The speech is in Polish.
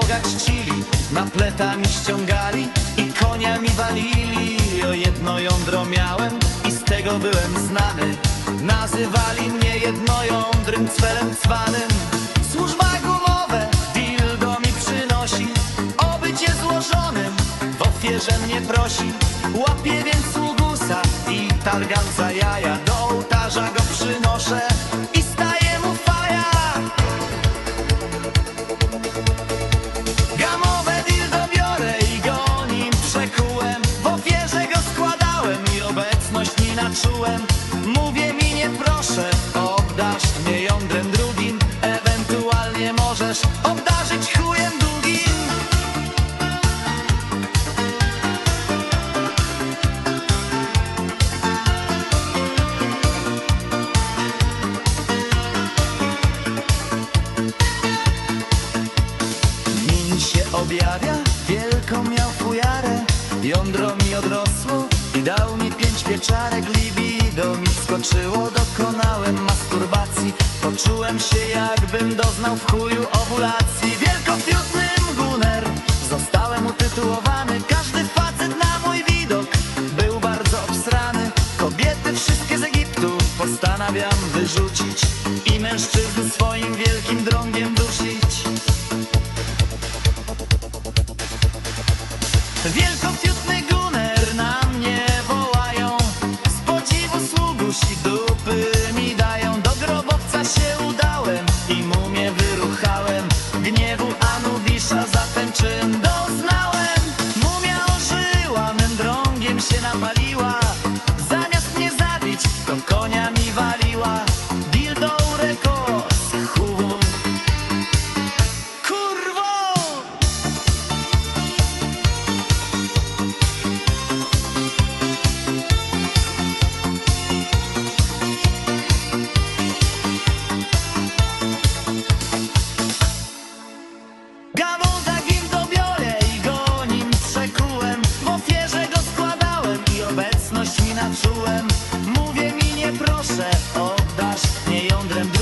Boga czcili Na pletami ściągali I konia mi walili. O jedno jądro miałem I z tego byłem znany. Nazywali mnie jednojądrym cwelem cwanym. Służba gumowe Dildo mi przynosi. Obycie złożonym W ofierze mnie prosi. Łapię więc sługusa I targam za jaja. Do ołtarza go przynoszę Mówię mi nie proszę, obdarz mnie jądrem drugim. Ewentualnie możesz obdarzyć chujem długim. Min się objawia, wielką miał fujarę. Jądro mi odrosło i dał mi pieczarek Libido mi skoczyło, dokonałem masturbacji. Poczułem się jakbym doznał w chuju ovulacji Wielkofiutnym guner Zostałem utytułowany. Każdy facet na mój widok Był bardzo obsrany. Kobiety wszystkie z Egiptu Postanawiam wyrzucić I mężczyzn swoim wielkim drągiem dusić. Wielkofiutny guner oddasz mnie jądrem